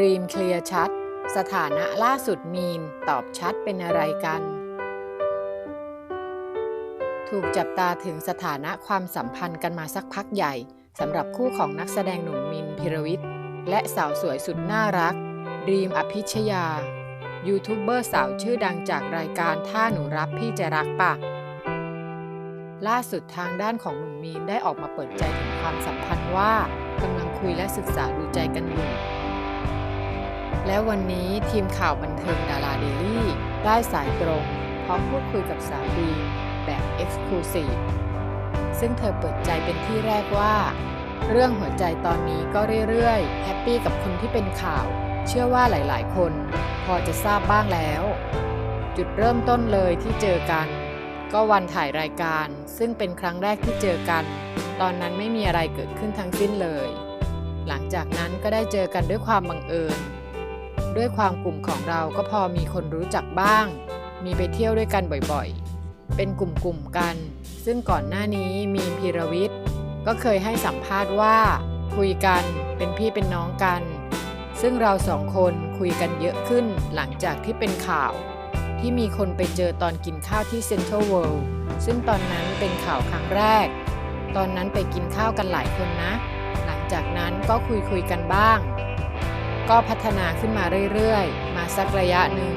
รีมเคลียร์ชัด สถานะล่าสุดมีนตอบชัดเป็นอะไรกัน ถูกจับตาถึงสถานะความสัมพันธ์กันมาสักพักใหญ่สำหรับคู่ของนักแสดงหนุ่มมินพิรวิทย์และสาวสวยสุดน่ารักรีมอภิชยา ยูทูบเบอร์สาวชื่อดังจากรายการถ้าหนูรับพี่จะรักปะล่าสุดทางด้านของหนุ่มมีนได้ออกมาเปิดใจถึงความสัมพันธ์ว่ากำลังคุยและศึกษาดูใจกันอยู่ และวันนี้ทีมข่าวบันเทิงดาราเดลี่ได้สายตรงพร้อมพูดคุยกับสาวดีแบบเอ็กซ์คลูซีฟซึ่งเธอเปิดใจเป็นที่แรกว่า เรื่องหัวใจตอนนี้ก็เรื่อยๆ แฮปปี้กับคนที่เป็นข่าว เชื่อว่าหลายๆ คนพอจะทราบบ้างแล้ว จุดเริ่มต้นเลยที่เจอกัน ก็วันถ่ายรายการซึ่งเป็นครั้งแรกที่เจอกัน ตอนนั้นไม่มีอะไรเกิดขึ้นทั้งสิ้นเลย หลังจากนั้นก็ได้เจอกันด้วยความบังเอิญ ด้วยความกลุ่มของเราก็พอมีคนรู้จักบ้าง มีไปเที่ยวด้วยกันบ่อยๆ เป็นกลุ่มๆกัน ซึ่งก่อนหน้านี้มีพีรวิทย์ก็เคยให้สัมภาษณ์ว่า คุยกันเป็นพี่เป็นน้องกัน ซึ่งเราสองคนคุยกันเยอะขึ้นหลังจากที่เป็นข่าว ที่มีคนไปเจอตอนกินข้าวที่เซ็นทรัลเวิลด์ซึ่งตอนนั้นเป็นข่าวครั้งแรก ตอนนั้นไปกินข้าวกันหลายคนนะ หลังจากนั้นก็คุยคุยกันบ้าง ก็พัฒนาขึ้นมาเรื่อยๆ มาสักระยะหนึ่ง